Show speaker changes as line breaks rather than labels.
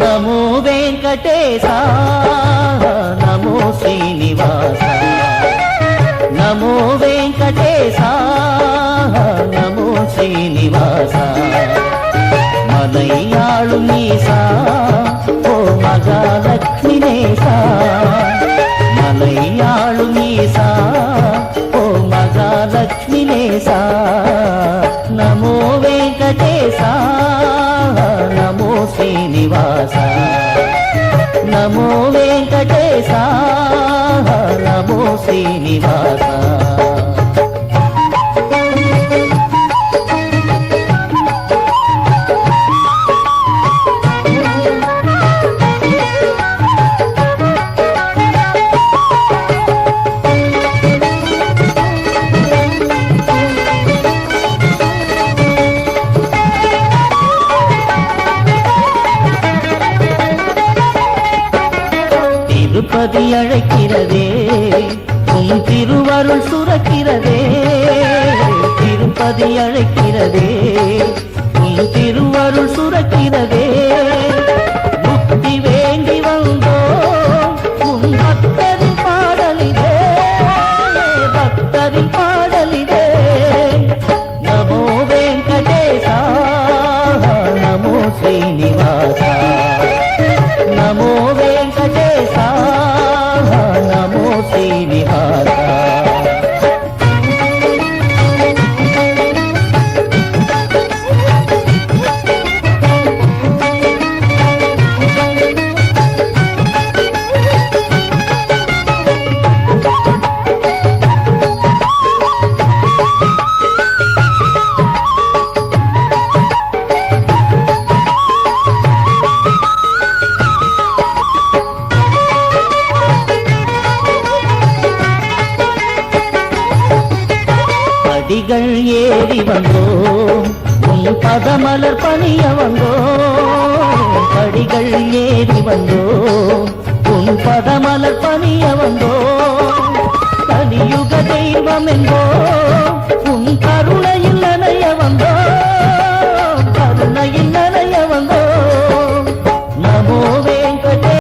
నమో వెంకటేశ నమో శ్రీనివాస. నమో వెంకటేశ నమో శ్రీనివాస. మనయ్యాళు నీసా ఓ మగాలక్ష్మినేసా. మనయ్యాళు నీసా ఓ మగాలక్ష్మినేసా. నమో నమో శ్రీనివాస. திருப்பதி அழைக்கிறதே. உன் திருவருள் சுரக்கிறதே. திருப்பதி அழைக்கிறதே. படிகள் ஏறி வந்தோம் உன் பதமலர் பணிய வந்தோம் படிகள் ஏறி வந்தோம் உன் பதமலர் பணிய வந்தோம் கலியுக தெய்வம் என்றோ உன் கருணை